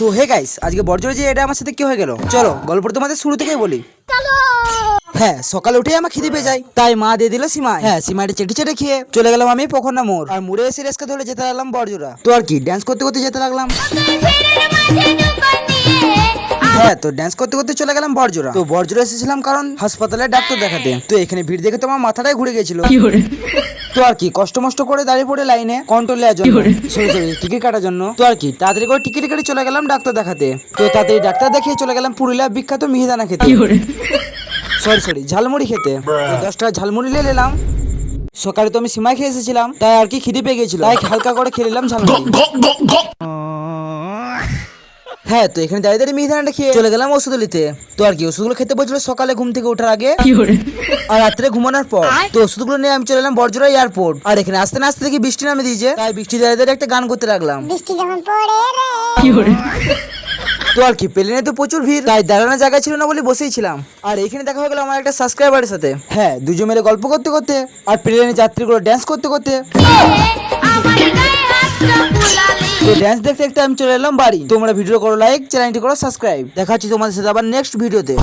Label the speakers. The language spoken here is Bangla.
Speaker 1: সো হে গাইস আজকে বর্জরে যে এটা আমার সাথে কি হয়ে গেল? চলো গল্পটা তোমাদের শুরু থেকেই বলি। হ্যাঁ সকালে উঠে আমার খিদে পেয়ে যায়। তাই মা দিয়ে দিল সীমা হ্যাঁ সীমাটা চেটে চেটে খেয়ে চলে গেলাম আমি পোখরনা মোড়। আর মোড়ে এসে রেস্কা ধরে যেতে লাগলাম বর্জরা তো আর কি ড্যান্স করতে করতে যেতে লাগলাম। হ্যাঁ তো ড্যান্স করতে করতে চলে গেলাম বর্জরা তো বর্জরা এসেছিলাম কারণ হাসপাতালে ডাক্তার দেখাতে। তো এখানে ভিড় দেখে তো আমার মাথাটাই ঘুরে গেছিল। তো আর কি কষ্ট মষ্ট করে দাঁড়িয়ে পড়ে লাইনে কন্ট্রোল নেওয়ার জন্য। সরি সরি টিকিট কাটার জন্য। তো আর কি তাড়াতাড়ি করে টিকিট কেটে চলে গেলাম ডাক্তার দেখাতে। তো তাড়াতাড়ি ডাক্তার দেখিয়ে চলে গেলাম পুরুলিয়া বিখ্যাত মিহিদানা খেতে। সরি সরি ঝালমুড়ি খেতে। তো দশ টাকা ঝালমুড়ি নিয়ে নিলাম। সকালে তো আমি সিমাই খেয়ে এসেছিলাম তাই আর কি খিদে পেয়ে গেছিল। তাই হালকা করে খেয়ে নিলাম ঝালমুড়ি। হ্যাঁ তো এখানে দাঁড়িয়ে দাঁড়িয়ে মিহিদানাটা খেয়ে চলে গেলাম ওষুধ নিতে তো আর কি ওষুধগুলো খেতে বলছিল সকালে ঘুম থেকে ওঠার আগে। আর রাত্রে ঘুমানোর পর। তো ওষুধগুলো নিয়ে আমি চলে এলাম বর্জরা এয়ারপোর্ট। আর এখানে আসতে না আসতে দেখি বৃষ্টি নামে দিয়েছে। তাই বৃষ্টি দাঁড়িয়ে দাঁড়িয়ে একটা গান করতে লাগলাম।
Speaker 2: বৃষ্টি যখন পড়ে রে।
Speaker 1: তো আর কি প্লেনে তো প্রচুর ভিড়। তাই দাঁড়ানোর জায়গা ছিল না বলে বসেই ছিলাম। আর এখানে দেখা হয়ে গেল আমার একটা সাবস্ক্রাইবারের সাথে। হ্যাঁ দুজন মিলে গল্প করতে করতে আর প্লেনে যাত্রীগুলো ড্যান্স করতে করতে। ড্যান্স দেখতে দেখতে আমি চলে এলাম বাড়ি। তোমরা ভিডিও করো লাইক চ্যানেলটি করো সাবস্ক্রাইব দেখা হচ্ছে তোমাদের সাথে আবার নেক্সট ভিডিওতে